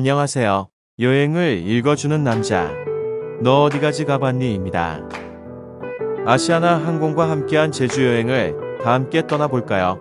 안녕하세요. 여행을 읽어주는 남자. 너 어디까지 가봤니?입니다. 아시아나 항공과 함께한 제주 여행을 다 함께 떠나볼까요?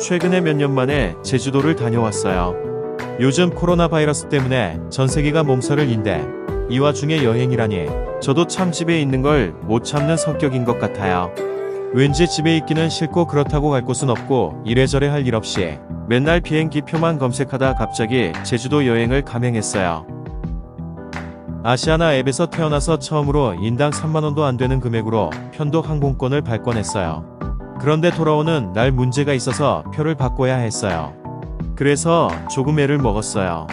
최근에 몇 년 만에 제주도를 다녀왔어요. 요즘 코로나 바이러스 때문에 전 세계가 몸살을 인데 이 와중에 여행이라니 저도 참 집에 있는 걸 못 참는 성격인 것 같아요. 왠지 집에 있기는 싫고 그렇다고 갈 곳은 없고 이래저래 할 일 없이 맨날 비행기 표만 검색하다 갑자기 제주도 여행을 감행했어요. 아시아나 앱에서 태어나서 처음으로 인당 3만원도 안 되는 금액으로 편도 항공권을 발권했어요. 그런데 돌아오는 날 문제가 있어서 표를 바꿔야 했어요. 그래서 조금 애를 먹었어요.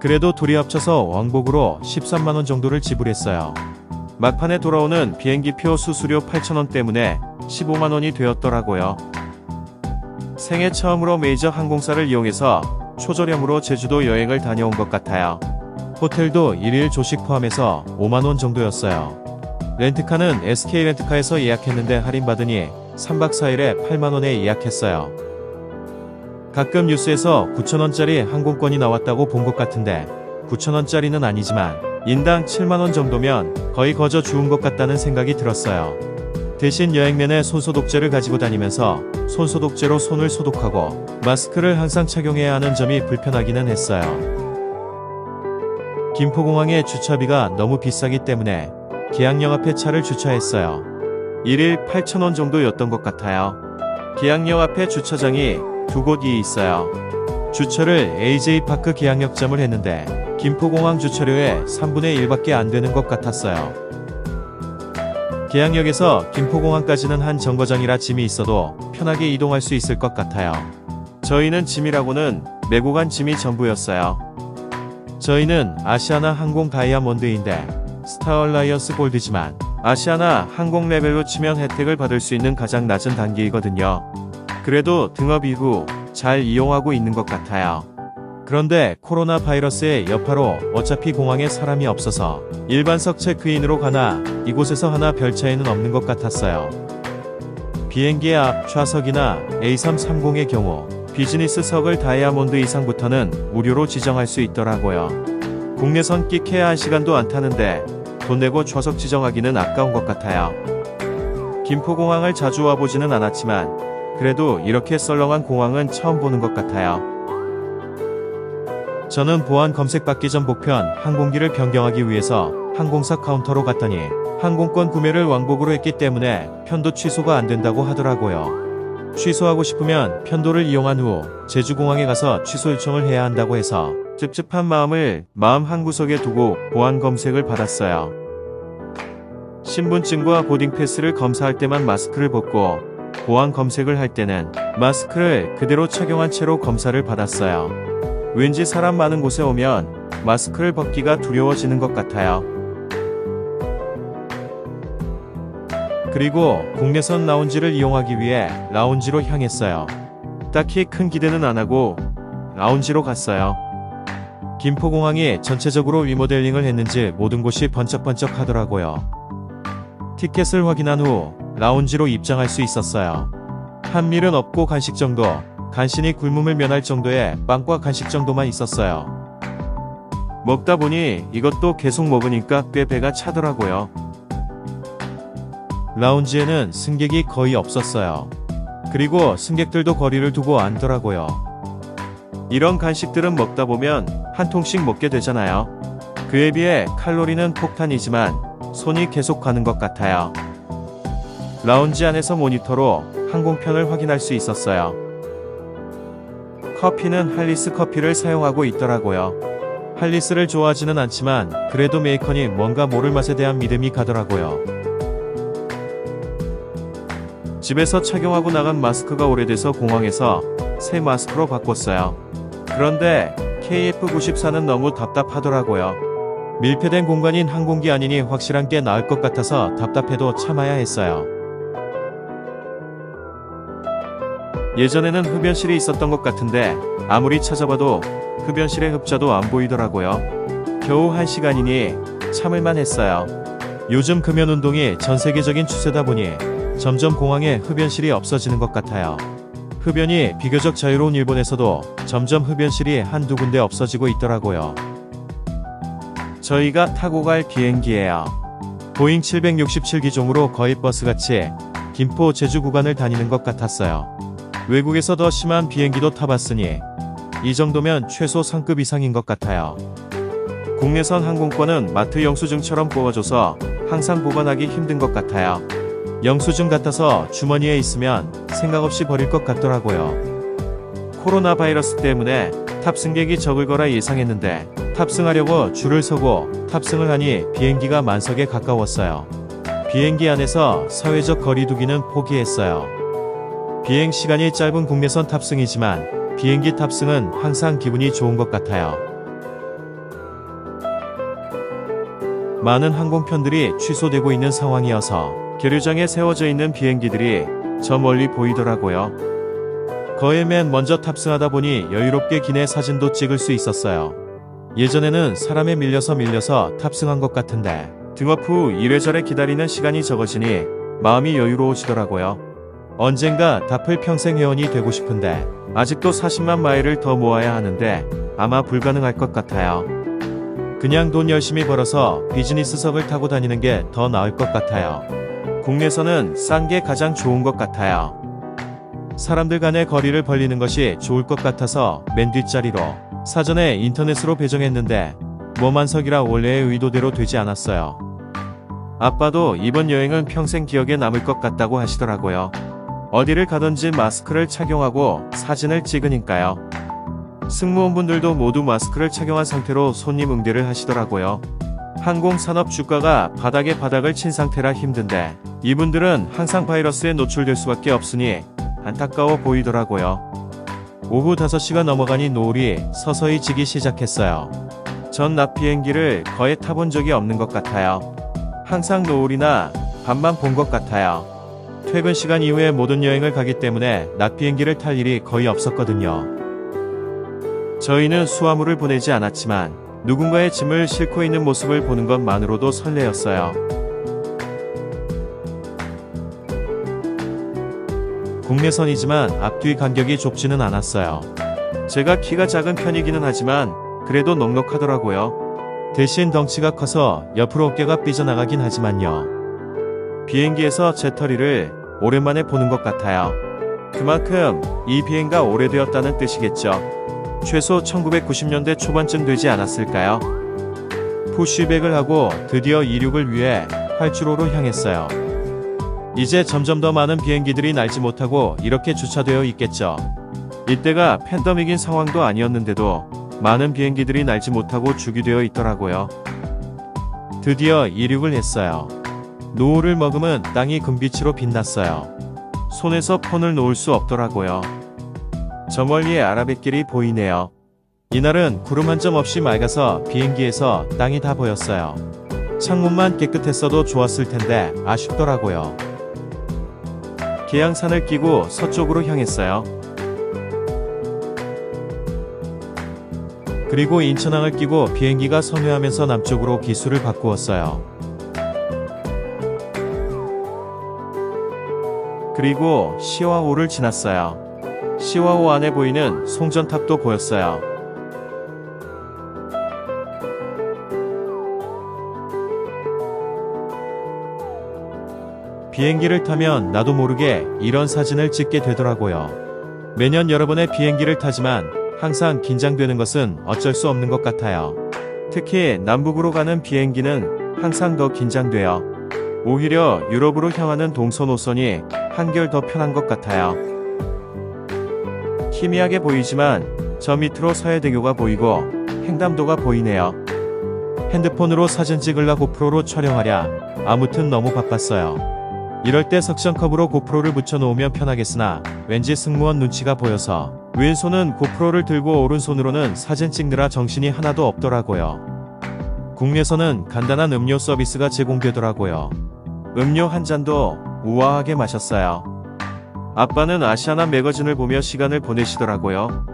그래도 둘이 합쳐서 왕복으로 13만원 정도를 지불했어요. 막판에 돌아오는 비행기표 수수료 8,000원 때문에 15만원이 되었더라고요. 생애 처음으로 메이저 항공사를 이용해서 초저렴으로 제주도 여행을 다녀온 것 같아요. 호텔도 1일 조식 포함해서 5만원 정도였어요. 렌트카는 SK 렌트카에서 예약했는데 할인받으니 3박 4일에 8만원에 예약했어요. 가끔 뉴스에서 9천원짜리 항공권이 나왔다고 본 것 같은데 9천원짜리는 아니지만 인당 7만원 정도면 거의 거저 주운 것 같다는 생각이 들었어요. 대신 여행면에 손소독제를 가지고 다니면서 손소독제로 손을 소독하고 마스크를 항상 착용해야 하는 점이 불편하기는 했어요. 김포공항의 주차비가 너무 비싸기 때문에 계양역 앞에 차를 주차했어요. 1일 8,000원 정도였던 것 같아요. 계양역 앞에 주차장이 두 곳이 있어요. 주차를 AJ파크 계양역점을 했는데 김포공항 주차료의 3분의 1밖에 안 되는 것 같았어요. 계양역에서 김포공항까지는 한 정거장이라 짐이 있어도 편하게 이동할 수 있을 것 같아요. 저희는 짐이라고는 메고 간 짐이 전부였어요. 저희는 아시아나 항공 다이아몬드인데 스타얼라이언스 골드지만 아시아나 항공 레벨로 치면 혜택을 받을 수 있는 가장 낮은 단계이거든요. 그래도 등업 이후 잘 이용하고 있는 것 같아요. 그런데 코로나 바이러스의 여파로 어차피 공항에 사람이 없어서 일반석 체크인으로 가나 이곳에서 하나 별 차이는 없는 것 같았어요. 비행기의 앞 좌석이나 A330의 경우 비즈니스석을 다이아몬드 이상부터는 무료로 지정할 수 있더라고요. 국내선 끼케야 한 시간도 안 타는데 돈 내고 좌석 지정하기는 아까운 것 같아요. 김포공항을 자주 와보지는 않았지만 그래도 이렇게 썰렁한 공항은 처음 보는 것 같아요. 저는 보안 검색받기 전 복편 항공기를 변경하기 위해서 항공사 카운터로 갔더니 항공권 구매를 왕복으로 했기 때문에 편도 취소가 안 된다고 하더라고요. 취소하고 싶으면 편도를 이용한 후 제주공항에 가서 취소 요청을 해야 한다고 해서 찝찝한 마음을 마음 한구석에 두고 보안 검색을 받았어요. 신분증과 보딩 패스를 검사할 때만 마스크를 벗고 보안 검색을 할 때는 마스크를 그대로 착용한 채로 검사를 받았어요. 왠지 사람 많은 곳에 오면 마스크를 벗기가 두려워지는 것 같아요. 그리고 국내선 라운지를 이용하기 위해 라운지로 향했어요. 딱히 큰 기대는 안 하고 라운지로 갔어요. 김포공항이 전체적으로 리모델링을 했는지 모든 곳이 번쩍번쩍 하더라고요. 티켓을 확인한 후 라운지로 입장할 수 있었어요. 한 밀은 없고 간식 정도, 간신히 굶음을 면할 정도의 빵과 간식 정도만 있었어요. 먹다 보니 이것도 계속 먹으니까 꽤 배가 차더라고요. 라운지에는 승객이 거의 없었어요. 그리고 승객들도 거리를 두고 앉더라고요. 이런 간식들은 먹다 보면 한 통씩 먹게 되잖아요. 그에 비해 칼로리는 폭탄이지만 손이 계속 가는 것 같아요. 라운지 안에서 모니터로 항공편을 확인할 수 있었어요. 커피는 할리스 커피를 사용하고 있더라고요. 할리스를 좋아하지는 않지만 그래도 메이커니 뭔가 모를 맛에 대한 믿음이 가더라고요. 집에서 착용하고 나간 마스크가 오래돼서 공항에서 새 마스크로 바꿨어요. 그런데 KF94는 너무 답답하더라고요. 밀폐된 공간인 항공기 아니니 확실한 게 나을 것 같아서 답답해도 참아야 했어요. 예전에는 흡연실이 있었던 것 같은데 아무리 찾아봐도 흡연실의 흡자도 안 보이더라고요. 겨우 한 시간이니 참을만 했어요. 요즘 금연 운동이 전 세계적인 추세다 보니 점점 공항에 흡연실이 없어지는 것 같아요. 흡연이 비교적 자유로운 일본에서도 점점 흡연실이 한두 군데 없어지고 있더라고요. 저희가 타고 갈 비행기예요. 보잉 767기종으로 거의 버스같이 김포 제주 구간을 다니는 것 같았어요. 외국에서 더 심한 비행기도 타봤으니 이 정도면 최소 상급 이상인 것 같아요. 국내선 항공권은 마트 영수증처럼 뽑아줘서 항상 보관하기 힘든 것 같아요. 영수증 같아서 주머니에 있으면 생각 없이 버릴 것 같더라고요. 코로나 바이러스 때문에 탑승객이 적을 거라 예상했는데 탑승하려고 줄을 서고 탑승을 하니 비행기가 만석에 가까웠어요. 비행기 안에서 사회적 거리두기는 포기했어요. 비행 시간이 짧은 국내선 탑승이지만 비행기 탑승은 항상 기분이 좋은 것 같아요. 많은 항공편들이 취소되고 있는 상황이어서 계류장에 세워져 있는 비행기들이 저 멀리 보이더라고요. 거의 맨 먼저 탑승하다 보니 여유롭게 기내 사진도 찍을 수 있었어요. 예전에는 사람에 밀려서 밀려서 탑승한 것 같은데 등업 후 이래저래 기다리는 시간이 적어지니 마음이 여유로워지더라고요. 언젠가 다플 평생 회원이 되고 싶은데 아직도 40만 마일을 더 모아야 하는데 아마 불가능할 것 같아요. 그냥 돈 열심히 벌어서 비즈니스석을 타고 다니는 게 더 나을 것 같아요. 국내선은 싼게 가장 좋은 것 같아요. 사람들 간의 거리를 벌리는 것이 좋을 것 같아서 맨 뒷자리로 사전에 인터넷으로 배정했는데 모만석이라 원래의 의도대로 되지 않았어요. 아빠도 이번 여행은 평생 기억에 남을 것 같다고 하시더라고요. 어디를 가든지 마스크를 착용하고 사진을 찍으니까요. 승무원분들도 모두 마스크를 착용한 상태로 손님 응대를 하시더라고요. 항공산업 주가가 바닥에 바닥을 친 상태라 힘든데 이분들은 항상 바이러스에 노출될 수밖에 없으니 안타까워 보이더라고요. 오후 5시가 넘어가니 노을이 서서히 지기 시작했어요. 전 낮 비행기를 거의 타본 적이 없는 것 같아요. 항상 노을이나 밤만 본 것 같아요. 퇴근 시간 이후에 모든 여행을 가기 때문에 낮 비행기를 탈 일이 거의 없었거든요. 저희는 수화물을 보내지 않았지만 누군가의 짐을 싣고 있는 모습을 보는 것만으로도 설레었어요. 국내선이지만 앞뒤 간격이 좁지는 않았어요. 제가 키가 작은 편이기는 하지만 그래도 넉넉하더라고요. 대신 덩치가 커서 옆으로 어깨가 삐져나가긴 하지만요. 비행기에서 제 터리를 오랜만에 보는 것 같아요. 그만큼 이 비행가 오래되었다는 뜻이겠죠. 최소 1990년대 초반쯤 되지 않았을까요? 푸쉬백을 하고 드디어 이륙을 위해 활주로로 향했어요. 이제 점점 더 많은 비행기들이 날지 못하고 이렇게 주차되어 있겠죠. 이때가 팬데믹인 상황도 아니었는데도 많은 비행기들이 날지 못하고 주기되어 있더라고요. 드디어 이륙을 했어요. 노을을 머금은 땅이 금빛으로 빛났어요. 손에서 폰을 놓을 수 없더라고요. 저 멀리에 아라뱃길이 보이네요. 이날은 구름 한 점 없이 맑아서 비행기에서 땅이 다 보였어요. 창문만 깨끗했어도 좋았을 텐데 아쉽더라고요. 계양산을 끼고 서쪽으로 향했어요. 그리고 인천항을 끼고 비행기가 선회하면서 남쪽으로 기수를 바꾸었어요. 그리고 시와호를 지났어요. 시와호 안에 보이는 송전탑도 보였어요. 비행기를 타면 나도 모르게 이런 사진을 찍게 되더라고요. 매년 여러 번의 비행기를 타지만 항상 긴장되는 것은 어쩔 수 없는 것 같아요. 특히 남북으로 가는 비행기는 항상 더 긴장돼요. 오히려 유럽으로 향하는 동서 노선이 한결 더 편한 것 같아요. 희미하게 보이지만 저 밑으로 서해대교가 보이고 횡담도가 보이네요. 핸드폰으로 사진 찍을라 고프로로 촬영하랴 아무튼 너무 바빴어요. 이럴 때 석션컵으로 고프로를 붙여놓으면 편하겠으나 왠지 승무원 눈치가 보여서 왼손은 고프로를 들고 오른손으로는 사진 찍느라 정신이 하나도 없더라고요. 국내선은 간단한 음료 서비스가 제공되더라고요. 음료 한 잔도 우아하게 마셨어요. 아빠는 아시아나 매거진을 보며 시간을 보내시더라고요.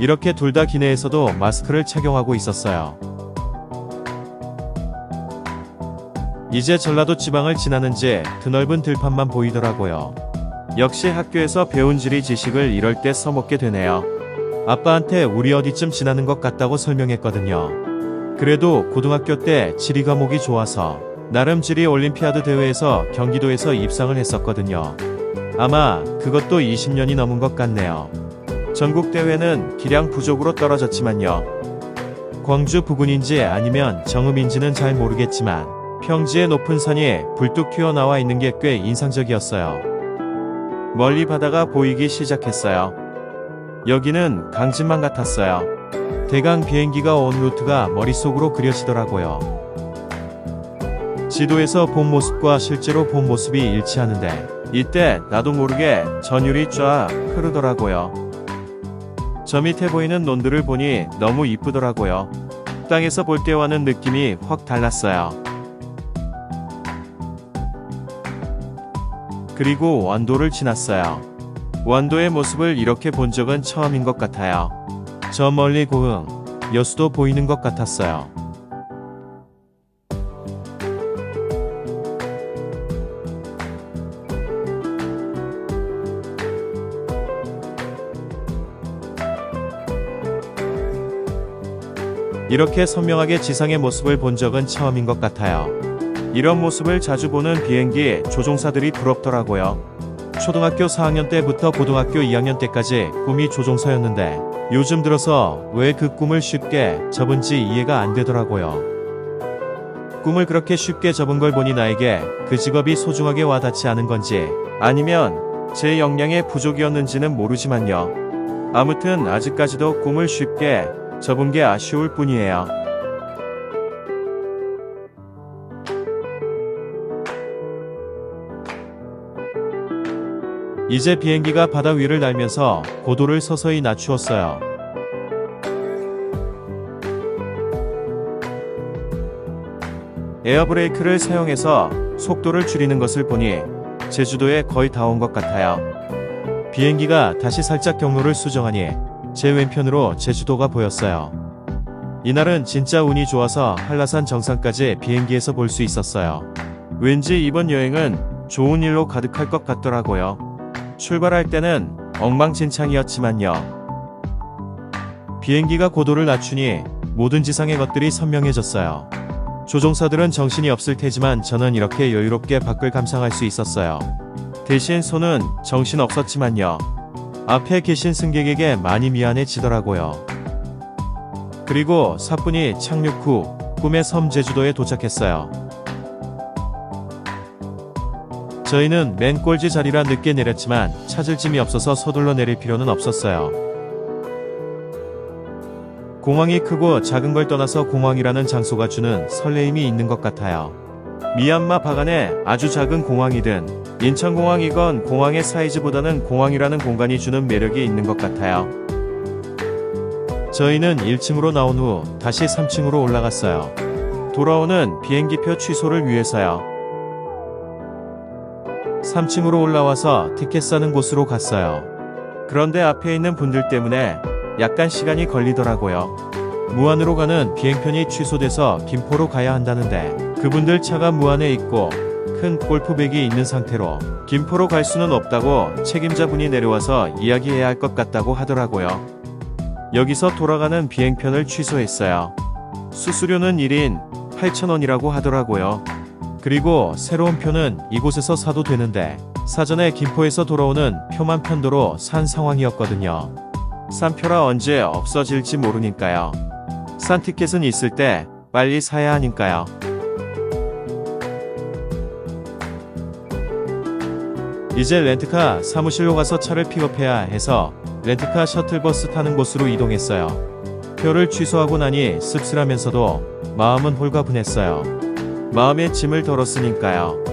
이렇게 둘 다 기내에서도 마스크를 착용하고 있었어요. 이제 전라도 지방을 지나는지 드넓은 들판만 보이더라고요. 역시 학교에서 배운 지리 지식을 이럴 때 써먹게 되네요. 아빠한테 우리 어디쯤 지나는 것 같다고 설명했거든요. 그래도 고등학교 때 지리 과목이 좋아서 나름 지리 올림피아드 대회에서 경기도에서 입상을 했었거든요. 아마 그것도 20년이 넘은 것 같네요. 전국 대회는 기량 부족으로 떨어졌지만요. 광주 부근인지 아니면 정음인지는 잘 모르겠지만 평지의 높은 산이 불뚝 튀어나와 있는 게 꽤 인상적이었어요. 멀리 바다가 보이기 시작했어요. 여기는 강진만 같았어요. 대강 비행기가 온 루트가 머릿속으로 그려지더라고요. 지도에서 본 모습과 실제로 본 모습이 일치하는데 이때 나도 모르게 전율이 쫙 흐르더라고요. 저 밑에 보이는 논들을 보니 너무 이쁘더라고요. 땅에서 볼 때와는 느낌이 확 달랐어요. 그리고 완도를 지났어요. 완도의 모습을 이렇게 본 적은 처음인 것 같아요. 저 멀리 고흥, 여수도 보이는 것 같았어요. 이렇게 선명하게 지상의 모습을 본 적은 처음인 것 같아요. 이런 모습을 자주 보는 비행기 조종사들이 부럽더라고요. 초등학교 4학년 때부터 고등학교 2학년 때까지 꿈이 조종사였는데 요즘 들어서 왜 그 꿈을 쉽게 접은지 이해가 안 되더라고요. 꿈을 그렇게 쉽게 접은 걸 보니 나에게 그 직업이 소중하게 와닿지 않은 건지 아니면 제 역량의 부족이었는지는 모르지만요. 아무튼 아직까지도 꿈을 쉽게 접은 게 아쉬울 뿐이에요. 이제 비행기가 바다 위를 날면서 고도를 서서히 낮추었어요. 에어브레이크를 사용해서 속도를 줄이는 것을 보니 제주도에 거의 다 온 것 같아요. 비행기가 다시 살짝 경로를 수정하니 제 왼편으로 제주도가 보였어요. 이날은 진짜 운이 좋아서 한라산 정상까지 비행기에서 볼 수 있었어요. 왠지 이번 여행은 좋은 일로 가득할 것 같더라고요. 출발할 때는 엉망진창이었지만요. 비행기가 고도를 낮추니 모든 지상의 것들이 선명해졌어요. 조종사들은 정신이 없을 테지만 저는 이렇게 여유롭게 밖을 감상할 수 있었어요. 대신 손은 정신 없었지만요. 앞에 계신 승객에게 많이 미안해지더라고요. 그리고 사뿐히 착륙 후 꿈의 섬 제주도에 도착했어요. 저희는 맨 꼴지 자리라 늦게 내렸지만 찾을 짐이 없어서 서둘러 내릴 필요는 없었어요. 공항이 크고 작은 걸 떠나서 공항이라는 장소가 주는 설레임이 있는 것 같아요. 미얀마 바간에 아주 작은 공항이든 인천공항이건 공항의 사이즈보다는 공항이라는 공간이 주는 매력이 있는 것 같아요. 저희는 1층으로 나온 후 다시 3층으로 올라갔어요. 돌아오는 비행기표 취소를 위해서요. 3층으로 올라와서 티켓 사는 곳으로 갔어요. 그런데 앞에 있는 분들 때문에 약간 시간이 걸리더라고요. 무안으로 가는 비행편이 취소돼서 김포로 가야 한다는데 그분들 차가 무안에 있고 큰 골프백이 있는 상태로 김포로 갈 수는 없다고 책임자분이 내려와서 이야기해야 할 것 같다고 하더라고요. 여기서 돌아가는 비행편을 취소했어요. 수수료는 1인 8,000원이라고 하더라고요. 그리고 새로운 표는 이곳에서 사도 되는데 사전에 김포에서 돌아오는 표만 편도로 산 상황이었거든요. 싼 표라 언제 없어질지 모르니까요. 싼 티켓은 있을 때 빨리 사야 하니까요. 이제 렌트카 사무실로 가서 차를 픽업해야 해서 렌트카 셔틀버스 타는 곳으로 이동했어요. 표를 취소하고 나니 씁쓸하면서도 마음은 홀가분했어요. 마음의 짐을 덜었으니까요.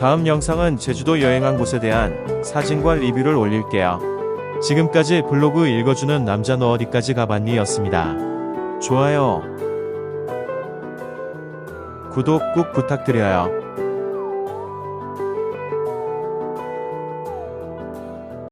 다음 영상은 제주도 여행한 곳에 대한 사진과 리뷰를 올릴게요. 지금까지 블로그 읽어주는 남자 너 어디까지 가봤니 였습니다. 좋아요. 구독 꾹 부탁드려요.